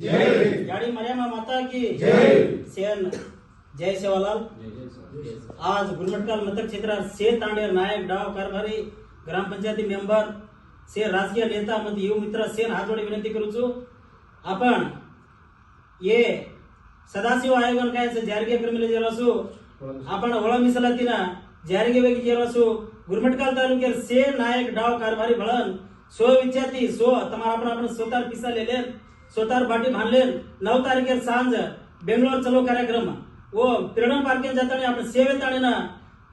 मरियमा माता की। सेन। जय सेवालाल। आज गुलमटकाल मतक क्षेत्र से तांडेर नायक डाव कारभारी ग्राम पंचायती मेंबर से राजकीय नेता मत युव मित्र सेन हाथ जोड़ी विनंती करू छू। आपण ये सदाशिव आयोगन काय जाहीरगे कर्मले जेलो असू आपण होळा मिसलातीना जाहीरगे वेगी जेलो असू गुरमटकाल तालुक्यात से नायक डाव कारभारी भळन सो विचारती सो तमारा आपण आपण स्वतः पिसा लेलेन स्वतः बाटी बांधले नऊ तारखेर सांज बेंगलोर चलो कार्यक्रम व फ्रीडम पार्किंग जाताना आपण सेवेत आणि ना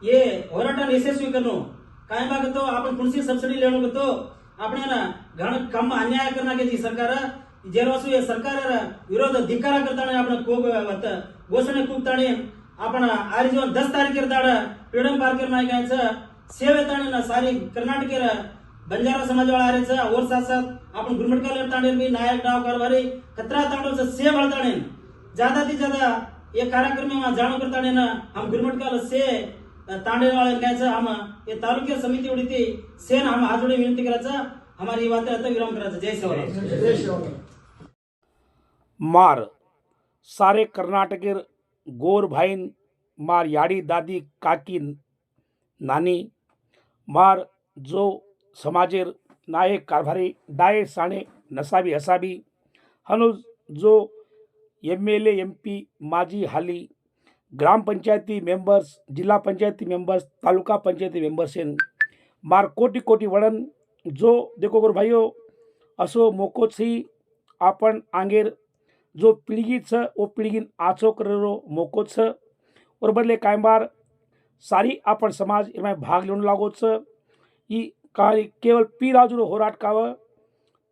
ये ಹೋರಾಟ ಯಶಸ್ವಿ करनो काय मागतो आपण कृषी सबसिडी लेणो गतो आपण ना घण कम अन्याय करना के जी सरकार जेरवासु हे सरकार विरोध ಧಿಕ್ಕಾರ करताना आपण खूप वत घोषणे खूपताने आपण आरिजोन दस तारखेर दाड फ्रीडम पार्केर नायकांचं सेवेत आणि ना सारी बंजारा समाजवाड़ा आ रहे और साथ साथ अपन गुरमट का भी नायक डाव भरे खतरा ताड़ो से से बड़ ताड़े जादा से ज्यादा ये कार्यक्रम में वहां जानो करता ना हम गुरमट का से तांडे वाले कहते हम ये तालुके समिति उड़ी थी सेन हम हाथ विनंती विनती हमारी बातें रहता विराम कराचा जय सेवा जय सेवा मार सारे कर्नाटकेर गोर भाईन मार याडी दादी काकी नानी मार जो समाजेर नायक कारभारी दाये साणे नसावी असावी हनुज जो एम एल एम पी माजी हाली ग्रामपंचायती मेंबर्स जिल्हा पंचायती मेंबर्स तालुका पंचायती मेंबर्स मार कोटी कोटी वडन जो देखो गुरु भाईओ असो मोकोसी आपण आंगेर जो पिळगी छ ओ पिळगीन आचो करेरो मोको स और बदले कायम बार सारी आपण समाज इनमें भाग लेने लागो स ई कार्य केवल पी राजू रो होराट काव।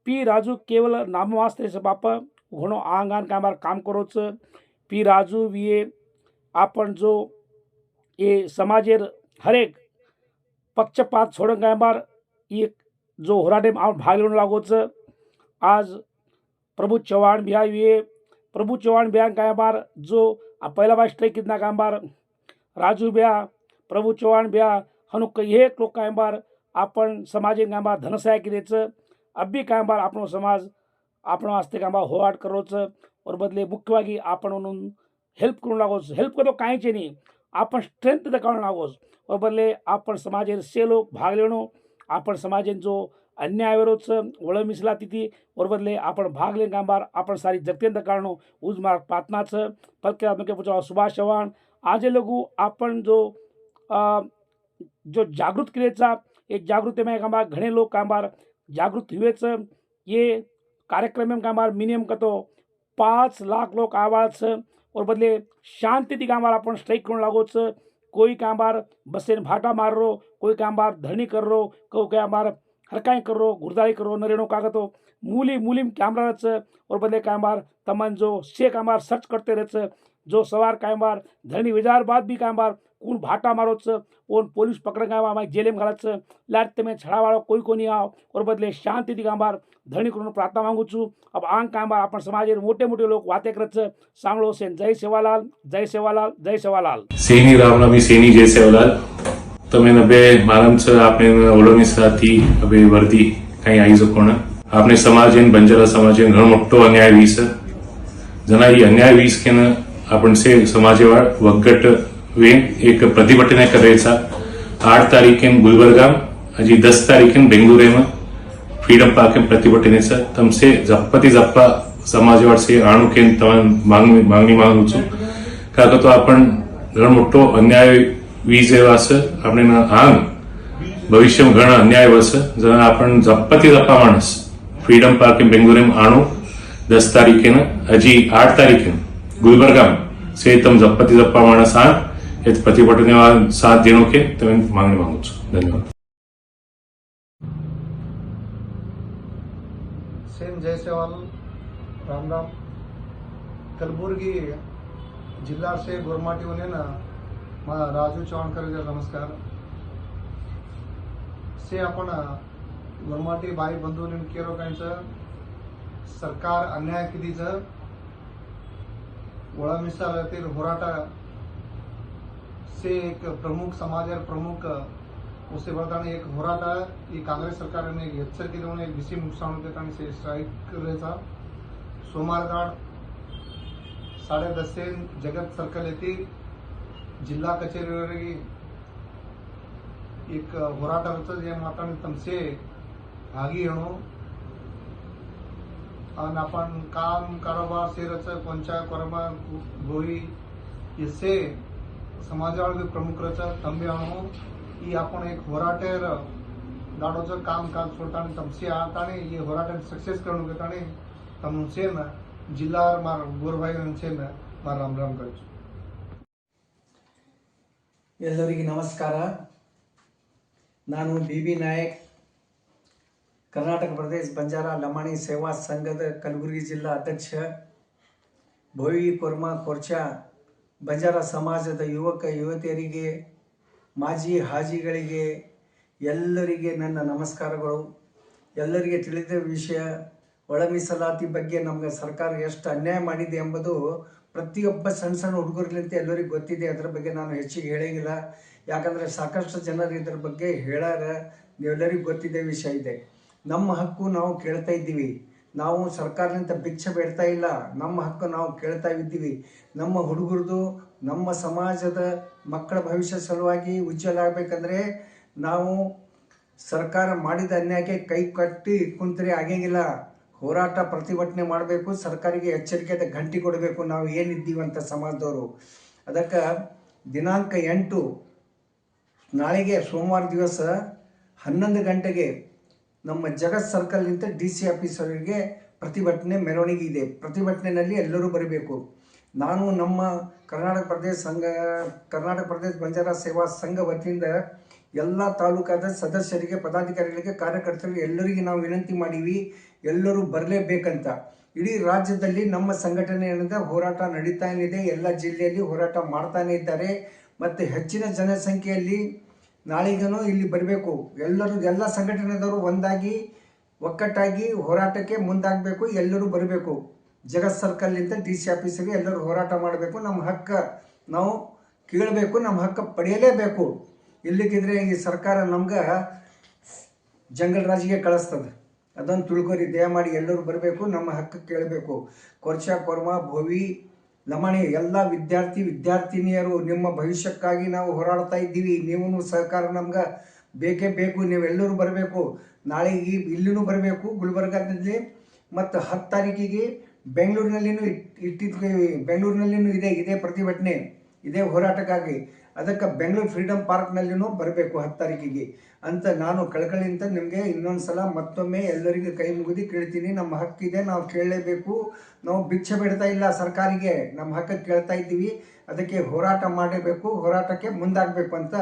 पी राजू केवल नामवास्त्र से बाप। घणो आंग आंग का काम करोच। पी राजू ये आपण जो ये समाजेर हरेक पक्षपात सोडून काय बार एक जो होराटे भाग घेऊन लागोच। आज प्रभू चव्हाण बिहार ये प्रभू चव्हाण बिहार काय बार जो पहिला बार स्ट्राईक कितना काय बार राजू बिया प्रभू चव्हाण बिया हनुक एक लोक काय बार आपण સમાજે ગામા धनसाय किरेचं अब्बी છે अब भी बार समाज आपण असते कई होवाट होहाट और बदले मुख्यवागी आपण म्हणून हेल्प करू लागोस. हेल्प करतो काहीच नाही आपण स्ट्रेंथ दाखवणं लागोस. और बदले आपण समाजे से लोक भाग लेणो आपण समाजेन जो अन्याय विरोधचं वळण मिसला तिथे और बदले आपण भाग लेन कांबार आपण सारी जगतेन उज उजमार्ग पातनाचं पलक्या मुख्यमंत्री सुभाष चव्हाण आजे लघु आपण जो जो जागृत केलेचा एक जागृती में कांबार घणे लोक कामार जागृत हुएच ये कार्यक्रम में कांबार मिनिमम कतो पाच लाख लोक आवाज और बदले शांति कामार आपण स्ट्राईक करून लागोच कोई कामार बसेन भाटा मार रो कोई कामार धरणी कर रो कोई कामार हरकाय करो गुरदाई करो नरेणो कागतो मूली मूली कैमरा रच और बदले कामबार तमन जो से कामबार सर्च करते रहच जो सवार कामबार धरणी विजार बाद भी कामबार कूण भाटा मारोचं कोण पोलीस पकडगाव आम्हा जेलेम घालायचं. लाट तमे छडा वाळो कोई कोणी आव. और बदले ती दिगांबार धणी करून प्रार्थना मागूचू अब आंग कांबार आपण समाजेर मोठे मोठे लोक वाते करतचं सांगळो सेन जय सेवालाल जय सेवालाल जय सेवालाल. सेनी रामनामी सेनी जय सेवालाल. તમે નબે મારમસ આપણે ઓળોની સાથી હવે વર્દી કંઈ આવી શકો ને આપણે સમાજે બંજારા સમાજે ઘણો મોટો અન્યાય વીસ જના એ અન્યાય आपण કે આપણને સમાજે वगट वे એક પ્રતિભટના કરે છે આઠ તારીખે ગુલબર્ગામ હજી દસ તારીખે બેંગલુરેમાં ફ્રીડમ પાર્કે પ્રતિભટને છે તમસે ઝપ્પતી ઝપ્પા સમાજ વાળશે આણું કેમ તમારી માંગણી માંગણી માંગુ છું કાં તો આપણ ઘણો મોટો અન્યાય વીજ એવા છે આપણે આંગ ભવિષ્યમાં ઘણા અન્યાય હશે જેના આપણને જપ્પથી જપ્પા માણસ ફ્રીડમ પાર્ક બેંગલુરેમ આણું દસ તારીખે હજી આઠ તારીખે ગુલબર્ગામ સે તમ જપ્પથી જપ્પા માણસ આ हे प्रतिभटनेवा साथ देणो के તમે માંગણી માંગુ છું ધન્યવાદ सेम जयसेवाल राम राम कलबुर्गी जिल्हा से गोरमाटी यूनियन मा राजू चव्हाणकर नमस्कार से आपण गोरमाटी बाई बंधू केरो कांचं सरकार अन्याय कितीचं ಒಳ ಮೀಸಲಾತಿರ್ ಹೋರಾಟ से एक प्रमुख समाज और प्रमुख उससे बढ़ता एक हो रहा था कि कांग्रेस सरकार ने एक हेच्चर केलं म्हणून एक विशेष नुकसान होते कारण से स्ट्राईक करायचा सोमारगाड दस से जगत सर्कल येथील जिल्हा कचेरीवर एक होराटाचं माता ने तमसे भागी येणं आणि आपण काम कारोबार सेरचं पंचायत कोरमा गोई इससे समाजावर प्रमुखचं तंबे आणू ಈ आपण एक ಹೋರಾಟೇರ दाडोचं काम काल सोडताना तमसे आहात आणि ಈ ಹೋರಾಟ सक्सेस करून घेताना तमसेन जिल्हा मार गोरबाई सेन मार राम राम करतो ಎಲ್ಲರಿಗೆ ನಮಸ್ಕಾರ ನಾನು ಬಿ ಬಿ ನಾಯಕ್ ಕರ್ನಾಟಕ ಪ್ರದೇಶ ಬಂಜಾರ ಲಮಾಣಿ ಸೇವಾ ಸಂಘದ ಕಲಬುರಗಿ ಜಿಲ್ಲಾ ಅಧ್ಯಕ್ಷ ಭೋವಿ ಕೊರ್ಮಾ ಕೊರ್ಚಾ ಬಂಜಾರ ಸಮಾಜದ ಯುವಕ, ಯುವತಿಯರಿಗೆ, ಮಾಜಿ ಹಾಜಿಗಳಿಗೆ ಎಲ್ಲರಿಗೆ ನನ್ನ ನಮಸ್ಕಾರಗಳು. ಎಲ್ಲರಿಗೆ ತಿಳಿದ ವಿಷಯ ಒಳ ಮೀಸಲಾತಿ ಬಗ್ಗೆ ನಮಗೆ ಸರ್ಕಾರ ಎಷ್ಟು ಅನ್ಯಾಯ ಮಾಡಿದೆ ಎಂಬುದು ಪ್ರತಿಯೊಬ್ಬ ಸಣ್ಣ ಸಣ್ಣ ಹುಡುಗರ್ಲಿಂತ ಎಲ್ಲರಿಗೂ ಗೊತ್ತಿದೆ. ಅದರ ಬಗ್ಗೆ ನಾನು ಹೆಚ್ಚಿಗೆ ಹೇಳಂಗಿಲ್ಲ. ಯಾಕಂದರೆ ಸಾಕಷ್ಟು ಜನರು ಇದ್ರ ಬಗ್ಗೆ ಹೇಳಾರ. ನೀವೆಲ್ಲರಿಗೂ ಗೊತ್ತಿದೆ ವಿಷಯ ಇದೆ. ನಮ್ಮ ಹಕ್ಕು ನಾವು ಕೇಳ್ತಾ ಇದ್ದೀವಿ. ನಾವು ಸರ್ಕಾರದಿಂದ ಭಿಕ್ಷೆ ಬೇಡ್ತಾ ಇಲ್ಲ. ನಮ್ಮ ಹಕ್ಕು ನಾವು ಕೇಳ್ತಾ ಇದ್ದೀವಿ. ನಮ್ಮ ಹುಡುಗರದು, ನಮ್ಮ ಸಮಾಜದ ಮಕ್ಕಳ ಭವಿಷ್ಯ ಸಲುವಾಗಿ ಉಜ್ವಲ ಆಗಬೇಕಂದ್ರೆ ನಾವು ಸರ್ಕಾರ ಮಾಡಿದ ಅನ್ಯಾಯಕ್ಕೆ ಕೈ ಕಟ್ಟಿ ಕುಂತರೆ ಆಗಂಗಿಲ್ಲ ಹೋರಾಟ ಪ್ರತಿಭಟನೆ ಮಾಡಬೇಕು, ಸರ್ಕಾರಿಗೆ ಎಚ್ಚರಿಕೆದ ಗಂಟಿ ಕೊಡಬೇಕು. ನಾವು ಏನಿದ್ದೀವಿ ಅಂತ ಸಮಾಜದವರು. ಅದಕ್ಕೆ ದಿನಾಂಕ ಎಂಟು, ನಾಳೆಗೆ ಸೋಮವಾರ ದಿವಸ ಹನ್ನೊಂದು ಗಂಟೆಗೆ ನಮ್ಮ ಜಗತ್ ಸರ್ಕಲ್ನಿಂದ ಡಿ ಸಿ ಆಫೀಸರಿಗೆ ಪ್ರತಿಭಟನೆ, ಮೆರವಣಿಗೆ ಇದೆ. ಪ್ರತಿಭಟನೆಯಲ್ಲಿ ಎಲ್ಲರೂ ಬರಬೇಕು. ನಾನು ನಮ್ಮ ಕರ್ನಾಟಕ ಪ್ರದೇಶ ಸಂಘ, ಕರ್ನಾಟಕ ಪ್ರದೇಶ ಬಂಜಾರ ಸೇವಾ ಸಂಘ ವತಿಯಿಂದ ಎಲ್ಲ ತಾಲೂಕಾದ ಸದಸ್ಯರಿಗೆ, ಪದಾಧಿಕಾರಿಗಳಿಗೆ, ಕಾರ್ಯಕರ್ತರಿಗೆ ಎಲ್ಲರಿಗೆ ನಾವು ವಿನಂತಿ ಮಾಡೀವಿ. ಎಲ್ಲರೂ ಬರಲೇಬೇಕಂತ. ಇಡೀ ರಾಜ್ಯದಲ್ಲಿ ನಮ್ಮ ಸಂಘಟನೆಯಿಂದ ಹೋರಾಟ ನಡೀತಾನೇ ಇದೆ. ಎಲ್ಲ ಜಿಲ್ಲೆಯಲ್ಲಿ ಹೋರಾಟ ಮಾಡ್ತಾನೇ ಇದ್ದಾರೆ. ಮತ್ತು ಹೆಚ್ಚಿನ ಜನಸಂಖ್ಯೆಯಲ್ಲಿ ನಾಳಿಗನು ಇಲ್ಲಿ ಬರಬೇಕು. ಎಲ್ಲರೂ, ಎಲ್ಲ ಸಂಘಟನೆದವರು ಒಂದಾಗಿ, ಒಕ್ಕಟ್ಟಾಗಿ ಹೋರಾಟಕ್ಕೆ ಮುಂದಾಗಬೇಕು, ಎಲ್ಲರೂ ಬರಬೇಕು. ಜಗತ್ ಸರ್ಕಲ್ನಿಂದ ಡಿ ಸಿ ಆಫೀಸಿಗೆ ಎಲ್ಲರೂ ಹೋರಾಟ ಮಾಡಬೇಕು. ನಮ್ಮ ಹಕ್ಕ ನಾವು ಕೇಳಬೇಕು, ನಮ್ಮ ಹಕ್ಕ ಪಡೆಯಲೇಬೇಕು. ಇಲ್ಲಿಗಿದ್ರೆ ಈ ಸರ್ಕಾರ ನಮ್ಗೆ ಜಂಗಲ್ ರಾಜಿಗೆ ಕಳಿಸ್ತದೆ. ಅದನ್ನು ತಿಳ್ಕೊರಿ, ದಯಮಾಡಿ ಎಲ್ಲರೂ ಬರಬೇಕು, ನಮ್ಮ ಹಕ್ಕು ಕೇಳಬೇಕು. ಕೊರ್ಚಾ, ಕೊರ್ಮ, ಭೋವಿ ಲಮಣಿ ಎಲ್ಲ ವಿದ್ಯಾರ್ಥಿ ವಿದ್ಯಾರ್ಥಿನಿಯರು ನಿಮ್ಮ ಭವಿಷ್ಯಕ್ಕಾಗಿ ನಾವು ಹೋರಾಡ್ತಾ ಇದ್ದೀವಿ. ನೀವು ಸಹಕಾರ ನಮ್ಗೆ ಬೇಕೇ ಬೇಕು. ನೀವೆಲ್ಲರೂ ಬರಬೇಕು. ನಾಳೆ ಈ, ಇಲ್ಲಿನೂ ಬರಬೇಕು. ಗುಲ್ಬರ್ಗಾದಲ್ಲಿ ಮತ್ತು ಹತ್ತು ತಾರೀಕಿಗೆ ಬೆಂಗಳೂರಿನಲ್ಲಿನೂ ಇಟ್ಟಿದ್ವಿ ಬೆಂಗಳೂರಿನಲ್ಲಿನೂ ಇದೆ, ಇದೇ ಪ್ರತಿಭಟನೆ, ಇದೇ ಹೋರಾಟಕ್ಕಾಗಿ. ಅದಕ್ಕೆ ಬೆಂಗಳೂರು ಫ್ರೀಡಮ್ ಪಾರ್ಕ್ನಲ್ಲಿನೂ ಬರಬೇಕು ಹತ್ತು ತಾರೀಕಿಗೆ ಅಂತ ನಾನು ಕಳಕಳಿಯಿಂದ ನಿಮಗೆ ಇನ್ನೊಂದು ಸಲ ಮತ್ತೊಮ್ಮೆ ಎಲ್ಲರಿಗೂ ಕೈ ಮುಗಿದು ಕೇಳ್ತೀನಿ. ನಮ್ಮ ಹಕ್ಕಿದೆ, ನಾವು ಕೇಳಲೇಬೇಕು. ನಾವು ಭಿಕ್ಷೆ ಬಿಡ್ತಾ ಇಲ್ಲ ಸರ್ಕಾರಿಗೆ. ನಮ್ಮ ಹಕ್ಕ ಕೇಳ್ತಾ ಇದ್ದೀವಿ. ಅದಕ್ಕೆ ಹೋರಾಟ ಮಾಡಬೇಕು, ಹೋರಾಟಕ್ಕೆ ಮುಂದಾಗಬೇಕು ಅಂತ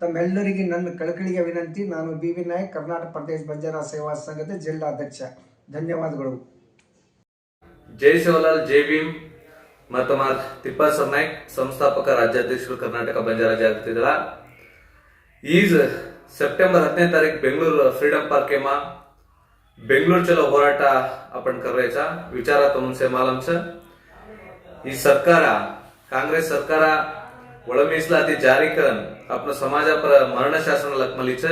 ತಮ್ಮೆಲ್ಲರಿಗೆ ನನ್ನ ಕಳಕಳಿಗೆ ವಿನಂತಿ. ನಾನು ಬಿ ವಿ ನಾಯಕ್, ಕರ್ನಾಟಕ ಪ್ರದೇಶ ಬಂಜಾರ ಸೇವಾ ಸಂಘದ ಜಿಲ್ಲಾಧ್ಯಕ್ಷ. ಧನ್ಯವಾದಗಳು. ಜೈ ಶಿವಲಾಲ್ ಜೈ ಭೀಮ್. ಮತ್ತೊಮ್ಮ ತಿಪ್ಪ ಸರ್ನಾಯಕ್ ಸಂಸ್ಥಾಪಕ ರಾಜ್ಯಾಧ್ಯಕ್ಷರು ಕರ್ನಾಟಕ ಬಂಜಾರ ಜಾಗೃತಿ ದಳ ಈಸ್ ಸೆಪ್ಟೆಂಬರ್ ಹತ್ತನೇ ತಾರೀಕು ಬೆಂಗಳೂರು ಫ್ರೀಡಮ್ ಪಾರ್ಕ್ ಏಮ ಬೆಂಗಳೂರು ಚಲೋ ಹೋರಾಟ आपण करायचा विचारा तुमचे मालमच ही सरकार काँग्रेस सरकार ಒಳಮೀಸಲಾತಿ ಜಾರೀಕರಣ ಅಪ್ನ ಸಮಾಜ ಪರ ಮರಣ ಶಾಸನ ಲಕ್ಮಲಿಚ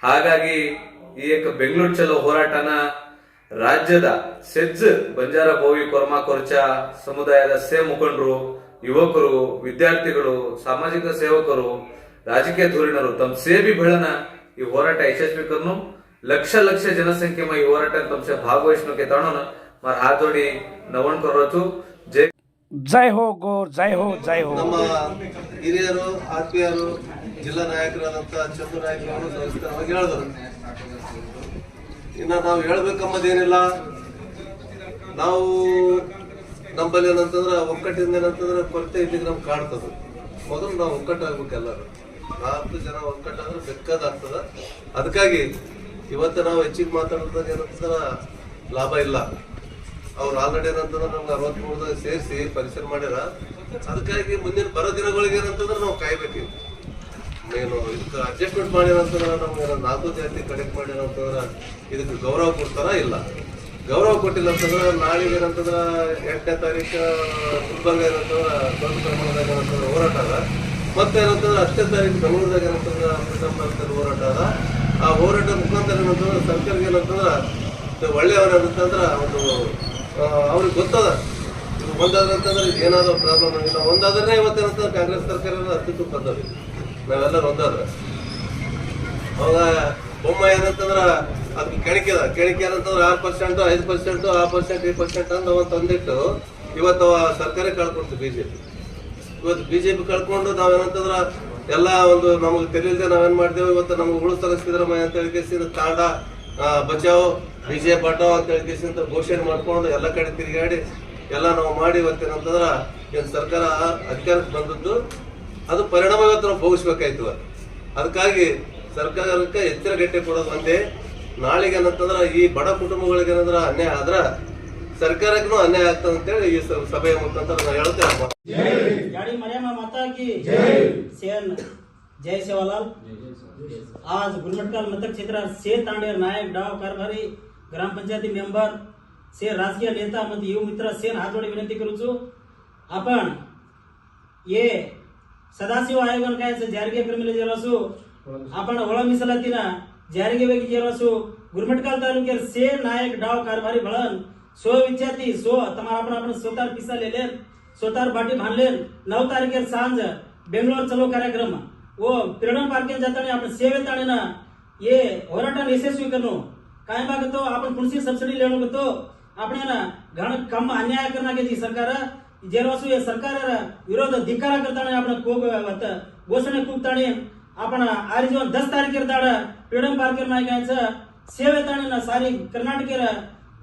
ಹಾಗಾಗಿ ಈ ಏಕ ಬೆಂಗಳೂರು ಚಲೋ ಹೋರಾಟನ ರಾಜ್ಯದ ಸೆಜ್ ಬಂಜಾರ ಭೋವಿ ಕೊರ್ಮಾ ಕೊರ್ಚ ಸಮುದಾಯದ ಸೇ ಮುಖಂಡರು ಯುವಕರು ವಿದ್ಯಾರ್ಥಿಗಳು ಸಾಮಾಜಿಕ ಸೇವಕರು ರಾಜಕೀಯ ಧೂರಿಣರು ತಮ್ಮ ಸೇಬಿ ಬೆಳನ ಈ ಹೋರಾಟ ಯಶಸ್ವಿಕರನು ಲಕ್ಷ ಲಕ್ಷ ಜನಸಂಖ್ಯೆ ಈ ಹೋರಾಟ ತಮ್ಮ ಭಾಗವಹಿಸೋಕೆ ತಾಣೋಣ ಮರ ಹಾತೋಡಿ ನವಣ್ ಕೊರೋಚು ಜೈ ಜೈ ಹೋ ಗೋ ಜೈ ಹೋ ಜೈ ಹೋ. ನಮ್ಮ ಹಿರಿಯರು ಆತ್ಮೀಯರು ಜಿಲ್ಲಾ ನಾಯಕರಾದಂತಹ ಚಂದ್ರ ನಾಯಕರು ಹೇಳಿದರು. ಇನ್ನ ನಾವು ಹೇಳ್ಬೇಕಂಬದೇನಿಲ್ಲ. ನಾವು ನಂಬಲ್ಲಿ ಏನಂತಂದ್ರೆ ಒಕ್ಕಟ್ಟಿಂದ ಏನಂತಂದ್ರೆ ಕೊರತೆ ಇಲ್ಲಿಗೆ ನಮ್ಗೆ ಕಾಣ್ತದ. ಮೊದಲು ನಾವು ಒಕ್ಕಟ್ಟಾಗ್ಬೇಕು ಎಲ್ಲರೂ. ನಾಲ್ಕು ಜನ ಒಕ್ಕಟ್ಟಾದ್ರೆ ಬೆಕ್ಕದಾಗ್ತದ ಅದಕ್ಕಾಗಿ ಇವತ್ತು ನಾವು ಹೆಚ್ಚಿಗೆ ಮಾತಾಡೋದಾಗ ಏನಂತಂದ್ರೆ ಲಾಭ ಇಲ್ಲ. ಅವ್ರು ಆಲ್ರೆಡಿ ಏನಂತಂದ್ರೆ ನಮ್ಗೆ ಅರವತ್ಮೂರದಾಗ ಸೇರಿಸಿ ಪರಿಸರ ಮಾಡ್ಯಾರ. ಅದಕ್ಕಾಗಿ ಮುಂದಿನ ಬರೋ ದಿನಗಳಿಗೆ ಏನಂತಂದ್ರೆ ನಾವು ಕಾಯ್ಬೇಕು ಏನು ಇದಕ್ಕೆ ಅಡ್ಜಸ್ಟ್ಮೆಂಟ್ ಮಾಡಿರೋಂಥದ್ರ ನಮ್ಗೆ ನಾಲ್ಕು ಜಾತಿ ಕಡೆಕ್ಟ್ ಮಾಡಿರೋಂಥದ್ರ ಇದಕ್ಕೆ ಗೌರವ ಕೊಡ್ತಾರ? ಇಲ್ಲ. ಗೌರವ ಕೊಟ್ಟಿಲ್ಲ ಅಂತಂದ್ರೆ ನಾಳೆಗೆ ಏನಂತಂದ್ರೆ ಎಂಟನೇ ತಾರೀಕು ಗುಲ್ಬರ್ಗ ಏನಂತಂದ್ರೆ ದೊಡ್ಡ ಪ್ರಮಾಣದಾಗ ಏನಂತಂದ್ರೆ ಹೋರಾಟ ಅದ. ಮತ್ತೆ ಏನಂತಂದ್ರೆ ಹತ್ತನೇ ತಾರೀಕು ಬೆಂಗಳೂರದಾಗ ಏನಂತಂದ್ರೆ ಪಾರ್ಕಲ್ಲಿ ಹೋರಾಟ ಅದ. ಆ ಹೋರಾಟ ಮುಖಾಂತರ ಏನಂತಂದ್ರೆ ಸರ್ಕಾರಕ್ಕೆ ಏನಂತಂದ್ರೆ ಒಳ್ಳೆಯವ್ರ ಏನಂತಂದ್ರೆ ಒಂದು ಅವ್ರಿಗೆ ಗೊತ್ತದ. ಇದು ಒಂದಾದ್ರೆ ಅಂತಂದ್ರೆ ಏನಾದ್ರು ಪ್ರಾಬ್ಲಮ್ ಆಗಿಲ್ಲ. ಒಂದಾದ್ರೆ ಇವತ್ತೇನಂತಂದ್ರೆ ಕಾಂಗ್ರೆಸ್ ಸರ್ಕಾರ ಅಸ್ತಿತ್ವಕ್ಕೆ ಬಂದವಿ ನಾವೆಲ್ಲರೂ ಒಂದಾದ್ರೆ. ಅವಾಗ ಬೊಮ್ಮ ಏನಂತಂದ್ರ ಅದಕ್ಕೆ ಕೆಣಕಿದ. ಕೆಣಕಿ ಏನಂತಂದ್ರೆ ಆರು ಪರ್ಸೆಂಟ್ ಐದು ಪರ್ಸೆಂಟ್ ಆ ಪರ್ಸೆಂಟ್ ಈ ಪರ್ಸೆಂಟ್ ಅಂತ ಅವ ತಂದಿಟ್ಟು ಇವತ್ತು ಸರ್ಕಾರ ಕಳ್ಕೊಡ್ತು ಪಿ ಇವತ್ತು ಬಿಜೆಪಿ ಕಳ್ಕೊಂಡು ನಾವೇನಂತಂದ್ರ ಎಲ್ಲ ಒಂದು ನಮಗೆ ತಿಳಿಯದೆ ನಾವೇನ್ ಮಾಡ್ತೇವೆ ಇವತ್ತು ನಮ್ಗೆ ಉಳು ಸಿದ್ದರಾಮಯ್ಯ ಅಂತ ಹೇಳಿ ತಾಂಡ ಬಚಾವ್ ಬಿಜೆಪಿ ಬಟಾವ್ ಅಂತ ಹೇಳಿ ಘೋಷಣೆ ಮಾಡ್ಕೊಂಡು ಎಲ್ಲ ಕಡೆ ತಿರುಗಾಡಿ ಎಲ್ಲ ನಾವು ಮಾಡಿ ಇವತ್ತೇನಂತಂದ್ರ ಏನು ಸರ್ಕಾರ ಅಧಿಕಾರಕ್ಕೆ ಬಂದದ್ದು ಅದು ಪರಿಣಾಮ ಇವತ್ತು ನಾವು ಭೋಗಿಸ್ಬೇಕಾಯ್ತು ಇವತ್ತು. ಅದಕ್ಕಾಗಿ ಸರ್ಕಾರಕ್ಕೆ ಎಚ್ಚರ ಗಟ್ಟೆ ಕೊಡೋದು ಒಂದೇ ನಾಳೆಗೆ ಏನಂತಂದ್ರ ಈ ಬಡ ಕುಟುಂಬಗಳಿಗೆ ಏನಂದ್ರ ಅನ್ಯಾಯ ಆದ್ರ ಸರ್ಕಾರಕ್ಕೂ ಅನ್ಯಾಯ ಆಗ್ತದೆ ಅಂತೇಳಿ ಈ ಸ- ಸಭೆಯ ಮುಖಾಂತರ ನಾವು ಹೇಳ್ತೇವೆ याडी मरियम माता की सेन जय सेवालाल आज गुलमटकाल मतक क्षेत्रात से तांडेर नायक डाव कारभारी ग्रामपंचायती मेंबर से राजकीय नेता मध्ये युव मित्र सेन हात जोडी विनंती करू छु आपण ये ಸದಾಶಿವ सदाशिव సదాశివ जारी జారిగే ప్రమిల జరసు आपण होळा मिसला तिना जारगे वेगी जेरसो गुरमटकाल तालुक्यात से नायक डाव कारभारी भळन सो विचारती सो तमारा आपण आपण स्वतः पिसा लेलेन स्वतः बाटी भानलेन नऊ तारखेर सांज बेंगलोर चलो कार्यक्रम. व प्रेरणा पार्केन जाताना आपण सेवेत आणेना ये होराटा यशस्वी करणो. काय मागतो आपण पुढची सबसिडी लेणो करतो आपण घण कम अन्याय करणार की सरकार. जेव्हा या सरकार विरोध धिकार करताना आपण घोषणा कुपताने आपण आज दस तारखेर ताड फ्रीडम पार्केर नायक यांचं सेवेताने ना सारी कर्नाटके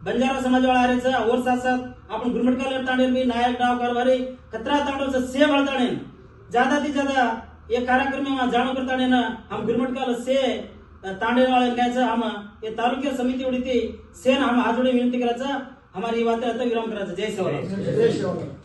बंजारा समाज वाळा आरेचं ओर साथ साथ आपण गुरमटकर लढताने मी नायक डावकर भरे कत्रा तांडवच से वळताने ज्यादा ती ज्यादा या कार्यक्रम जाणू करताने ना हम गुरमटकर से तांडे वाळे कायचं हम या तालुक्या समिती उडीती सेन हम आजोडे विनंती करायचं हमारी बात विराम करायचं जय शिवराय जय शिवराय